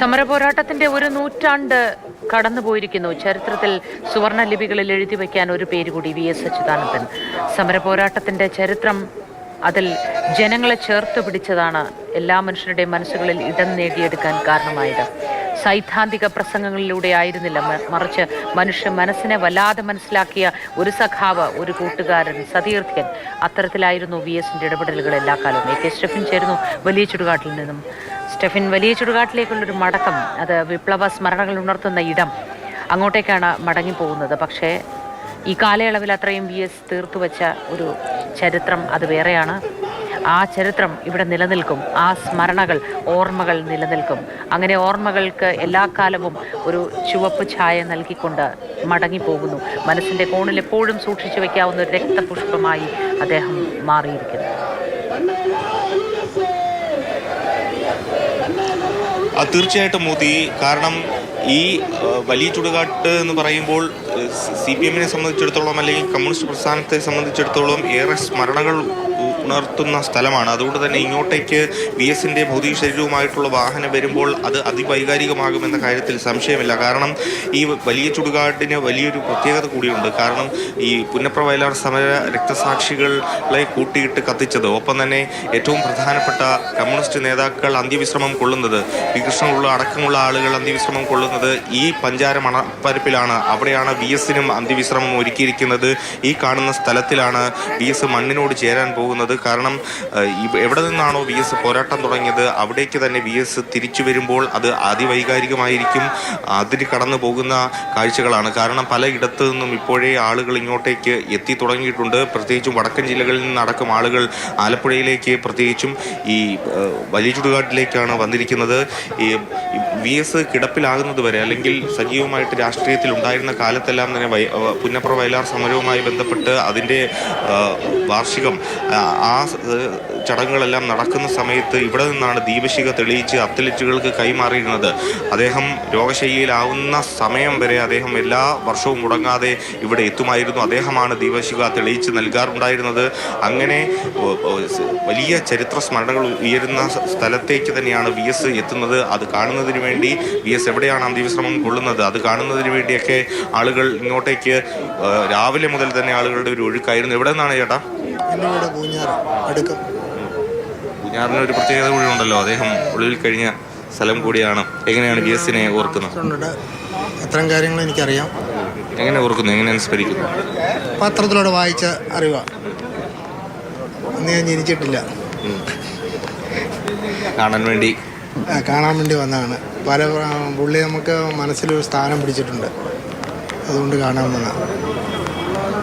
സമരപോരാട്ടത്തിന്റെ ഒരു നൂറ്റാണ്ട് കടന്നുപോയിരിക്കുന്നു. ചരിത്രത്തിൽ സുവർണ ലിപികളിൽ എഴുതി വയ്ക്കാൻ ഒരു പേര് കൂടി വി എസ് അച്യുതാനന്ദൻ. സമരപോരാട്ടത്തിന്റെ ചരിത്രം അതിൽ ജനങ്ങളെ ചേർത്ത് പിടിച്ചതാണ് എല്ലാ മനുഷ്യരുടെയും മനസ്സുകളിൽ ഇടം നേടിയെടുക്കാൻ കാരണമായത്. സൈദ്ധാന്തിക പ്രസംഗങ്ങളിലൂടെ ആയിരുന്നില്ല. മറിച്ച് മനുഷ്യ മനസ്സിനെ വല്ലാതെ മനസ്സിലാക്കിയ ഒരു സഖാവ് ഒരു കൂട്ടുകാരൻ സതീർത്ഥ്യൻ അത്തരത്തിലായിരുന്നു വി എസിന്റെ ഇടപെടലുകൾ എല്ലാ കാലവും. എ കെ സ്റ്റെഫിൻ ചേരുന്നു വലിയ ചുടുകാട്ടിൽ നിന്നും. സ്റ്റെഫിൻ വലിയ ചുടുകാട്ടിലേക്കുള്ളൊരു മടക്കം. അത് വിപ്ലവ സ്മരണകൾ ഉണർത്തുന്ന ഇടം അങ്ങോട്ടേക്കാണ് മടങ്ങിപ്പോകുന്നത്. പക്ഷേ ഈ കാലയളവിൽ അത്രയും വി എസ് തീർത്തുവച്ച ഒരു ചരിത്രം അത് വേറെയാണ്. ആ ചരിത്രം ഇവിടെ നിലനിൽക്കും. ആ സ്മരണകൾ ഓർമ്മകൾ നിലനിൽക്കും. അങ്ങനെ ഓർമ്മകൾക്ക് എല്ലാ കാലവും ഒരു ചുവപ്പ് ഛായ നൽകിക്കൊണ്ട് മടങ്ങിപ്പോകുന്നു. മനസ്സിന്റെ കോണിൽ എപ്പോഴും സൂക്ഷിച്ചു വയ്ക്കാവുന്ന ഒരു രക്തപുഷ്പമായി അദ്ദേഹം മാറിയിരിക്കുന്നു. തീർച്ചയായിട്ടും മോദി. കാരണം ഈ വലിയ ചുടുകാട്ട് എന്ന് പറയുമ്പോൾ സി പി എമ്മിനെ സംബന്ധിച്ചിടത്തോളം അല്ലെങ്കിൽ കമ്മ്യൂണിസ്റ്റ് പ്രസ്ഥാനത്തെ സംബന്ധിച്ചിടത്തോളം ഏറെ സ്മരണകൾ ഉണർത്തുന്ന സ്ഥലമാണ്. അതുകൊണ്ട് തന്നെ ഇങ്ങോട്ടേക്ക് വി എസിന്റെ ഭൗതിക ശരീരവുമായിട്ടുള്ള വാഹനം വരുമ്പോൾ അത് അതിവൈകാരികമാകുമെന്ന കാര്യത്തിൽ സംശയമില്ല. കാരണം ഈ വലിയ ചുടുകാട്ടിന് വലിയൊരു പ്രത്യേകത കൂടിയുണ്ട്. കാരണം ഈ പുന്നപ്ര വയലാർ സമര രക്തസാക്ഷികളെ കൂട്ടിയിട്ട് കത്തിച്ചത്. ഒപ്പം തന്നെ ഏറ്റവും പ്രധാനപ്പെട്ട കമ്മ്യൂണിസ്റ്റ് നേതാക്കൾ അന്ത്യവിശ്രമം കൊള്ളുന്നത് വി അടക്കമുള്ള ആളുകൾ അന്ത്യവിശ്രമം കൊള്ളുന്നത് ഈ പഞ്ചാര മണപ്പരപ്പിലാണ്. അവിടെയാണ് വി എസിനും അന്ത്യവിശ്രമം ഒരുക്കിയിരിക്കുന്നത്. ഈ കാണുന്ന സ്ഥലത്തിലാണ് വി എസ് മണ്ണിനോട് ചേരാൻ പോകുന്നത്. കാരണം എവിടെ നിന്നാണോ വി എസ് പോരാട്ടം തുടങ്ങിയത് അവിടേക്ക് തന്നെ വി എസ് തിരിച്ചു വരുമ്പോൾ അത് അതിവൈകാരികമായിരിക്കും അതിന് കടന്നു പോകുന്ന കാഴ്ചകളാണ്. കാരണം പലയിടത്തു നിന്നും ഇപ്പോഴേ ആളുകൾ ഇങ്ങോട്ടേക്ക് എത്തി തുടങ്ങിയിട്ടുണ്ട്. പ്രത്യേകിച്ചും വടക്കൻ ജില്ലകളിൽ നിന്നടക്കം ആളുകൾ ആലപ്പുഴയിലേക്ക് പ്രത്യേകിച്ചും ഈ വലിയ ചുടുകാട്ടിലേക്കാണ് വന്നിരിക്കുന്നത്. ഈ വി എസ് കിടപ്പിലാകുന്നത് വരെ അല്ലെങ്കിൽ സജീവമായിട്ട് രാഷ്ട്രീയത്തിൽ ഉണ്ടായിരുന്ന കാലത്തെല്ലാം തന്നെ പുന്നപ്ര വയലാർ സമരവുമായി ബന്ധപ്പെട്ട് അതിന്റെ വാർഷികം ആ, ചടങ്ങുകളെല്ലാം നടക്കുന്ന സമയത്ത് ഇവിടെ നിന്നാണ് ദീപശിഖ തെളിയിച്ച് അത്ലറ്റുകൾക്ക് കൈമാറിയിരുന്നത്. അദ്ദേഹം രോഗശൈലിയിലാവുന്ന സമയം വരെ അദ്ദേഹം എല്ലാ വർഷവും മുടങ്ങാതെ ഇവിടെ എത്തുമായിരുന്നു. അദ്ദേഹമാണ് ദീപശിഖ തെളിയിച്ച് നൽകാറുണ്ടായിരുന്നത്. അങ്ങനെ വലിയ ചരിത്ര സ്മരണകൾ ഉയരുന്ന സ്ഥലത്തേക്ക് തന്നെയാണ് വി എസ് എത്തുന്നത്. അത് കാണുന്നതിന് വേണ്ടി വി എസ് എവിടെയാണ് അന്ത്യവിശ്രമം കൊള്ളുന്നത്? അത് കാണുന്നതിന് വേണ്ടിയൊക്കെ ആളുകൾ ഇങ്ങോട്ടേക്ക് രാവിലെ മുതൽ തന്നെ ആളുകളുടെ ഒരു ഒഴുക്കായിരുന്നു. എവിടെ നിന്നാണ് ചേട്ടാ? എന്റെ വീട് പൂഞ്ഞാറ് അടുക്കം. പൂഞ്ഞാറിന് ഒരു പ്രത്യേകത കൂടി ഉണ്ടല്ലോ. അദ്ദേഹം ഉള്ളിൽ കഴിഞ്ഞ സ്ഥലം കൂടിയാണ്. എങ്ങനെയാണ് ബി എസിനെ ഓർക്കുന്നത്? അത്തരം കാര്യങ്ങൾ എനിക്കറിയാം. എങ്ങനെ ഓർക്കുന്നു? എങ്ങനെ അനുസ്മരിക്കുന്നു? പത്രത്തിലൂടെ വായിച്ച അറിവാണ് അന്ന് ഞാൻ ജനിച്ചിട്ടില്ല. കാണാൻ വേണ്ടി. കാണാൻ വേണ്ടി വന്നതാണ്. പല പുള്ളി നമുക്ക് മനസ്സിലൊരു സ്ഥാനം പിടിച്ചിട്ടുണ്ട്. അതുകൊണ്ട് കാണാൻ വന്നതാണ്.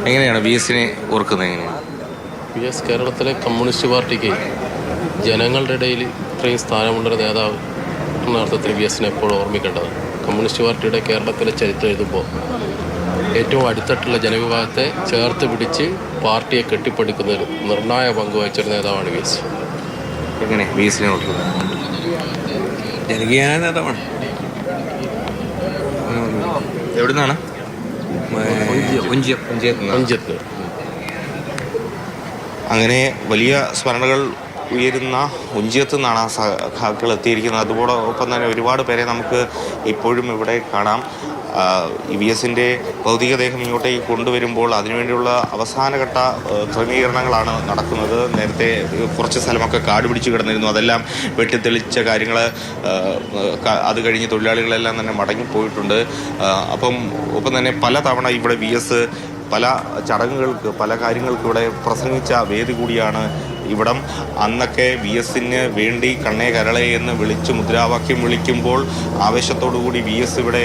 എങ്ങനെയാണ് വി എസിനെ ഓർക്കുന്നത്? എങ്ങനെയാണ്? പി എസ് കേരളത്തിലെ കമ്മ്യൂണിസ്റ്റ് പാർട്ടിക്ക് ജനങ്ങളുടെ ഇടയിൽ ഇത്രയും സ്ഥാനമുള്ളൊരു നേതാവ് എന്ന അർത്ഥത്തിൽ വി എസിനെ എപ്പോഴും ഓർമ്മിക്കേണ്ടത് കമ്മ്യൂണിസ്റ്റ് പാർട്ടിയുടെ കേരളത്തിലെ ചരിത്രം എഴുതുമ്പോൾ ഏറ്റവും അടുത്തിട്ടുള്ള ജനവിഭാഗത്തെ ചേർത്ത് പിടിച്ച് പാർട്ടിയെ കെട്ടിപ്പടുക്കുന്ന ഒരു നിർണായക പങ്ക് വഹിച്ചൊരു നേതാവാണ് വി എസ്. എങ്ങനെ? വി എസിനെ ജനകീയ നേതാവാണ്. എവിടുന്നാണ്? ഒഞ്ചിയം അഞ്ചെട്ട് അങ്ങനെ വലിയ സ്മരണകൾ ഉയരുന്ന ഉഞ്ചിയത്ത് നിന്നാണ് ആ സഖാക്കൾ എത്തിയിരിക്കുന്നത്. അതോടൊപ്പം തന്നെ ഒരുപാട് പേരെ നമുക്ക് ഇപ്പോഴും ഇവിടെ കാണാം. ഇ വി എസിന്റെ ഭൗതികദേഹം ഇങ്ങോട്ടേക്ക് കൊണ്ടുവരുമ്പോൾ അതിനുവേണ്ടിയുള്ള അവസാനഘട്ട ക്രമീകരണങ്ങളാണ് നടക്കുന്നത്. നേരത്തെ കുറച്ച് സ്ഥലമൊക്കെ കാട് പിടിച്ച് കിടന്നിരുന്നു. അതെല്ലാം വെട്ടിത്തെളിച്ച കാര്യങ്ങൾ അത് കഴിഞ്ഞ് തൊഴിലാളികളെല്ലാം തന്നെ മടങ്ങിപ്പോയിട്ടുണ്ട്. അപ്പം ഒപ്പം തന്നെ പല തവണ ഇവിടെ വി എസ് പല ചടങ്ങുകൾക്ക് പല കാര്യങ്ങൾക്ക് ഇവിടെ പ്രസംഗിച്ച വേദി കൂടിയാണ് ഇവിടം. അന്നൊക്കെ വി എസിന് വേണ്ടി കണ്ണേ കരളെ എന്ന് വിളിച്ച് മുദ്രാവാക്യം വിളിക്കുമ്പോൾ ആവേശത്തോടുകൂടി വി എസ് ഇവിടെ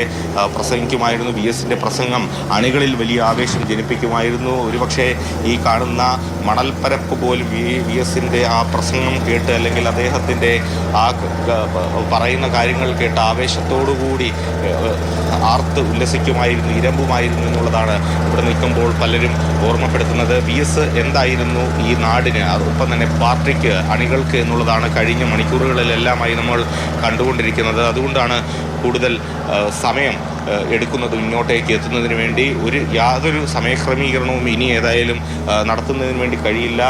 പ്രസംഗിക്കുമായിരുന്നു. വി എസിന്റെ പ്രസംഗം അണികളിൽ വലിയ ആവേശം ജനിപ്പിക്കുമായിരുന്നു. ഒരുപക്ഷെ ഈ കാണുന്ന മണൽപ്പരപ്പ് പോലും വി വി എസിന്റെ ആ പ്രസംഗം കേട്ട് അല്ലെങ്കിൽ അദ്ദേഹത്തിന്റെ ആ പറയുന്ന കാര്യങ്ങൾ കേട്ട് ആവേശത്തോടുകൂടി ആർത്ത് ഉല്ലസിക്കുമായിരുന്നു ഇരമ്പുമായിരുന്നു എന്നുള്ളതാണ് ഇവിടെ നിൽക്കുമ്പോൾ പലരും ഓർമ്മപ്പെടുത്തുന്നത്. വി എസ് എന്തായിരുന്നു ഈ നാടിന്? ഒപ്പം തന്നെ പാർട്ടിക്ക് അണികൾക്ക് എന്നുള്ളതാണ് കഴിഞ്ഞ മണിക്കൂറുകളിലെല്ലാമായി നമ്മൾ കണ്ടുകൊണ്ടിരിക്കുന്നത്. അതുകൊണ്ടാണ് കൂടുതൽ സമയം എടുക്കുന്നത് ഇങ്ങോട്ടേക്ക് എത്തുന്നതിന് വേണ്ടി. ഒരു യാതൊരു സമയക്രമീകരണവും ഇനി ഏതായാലും നടത്തുന്നതിന് വേണ്ടി കഴിയില്ല.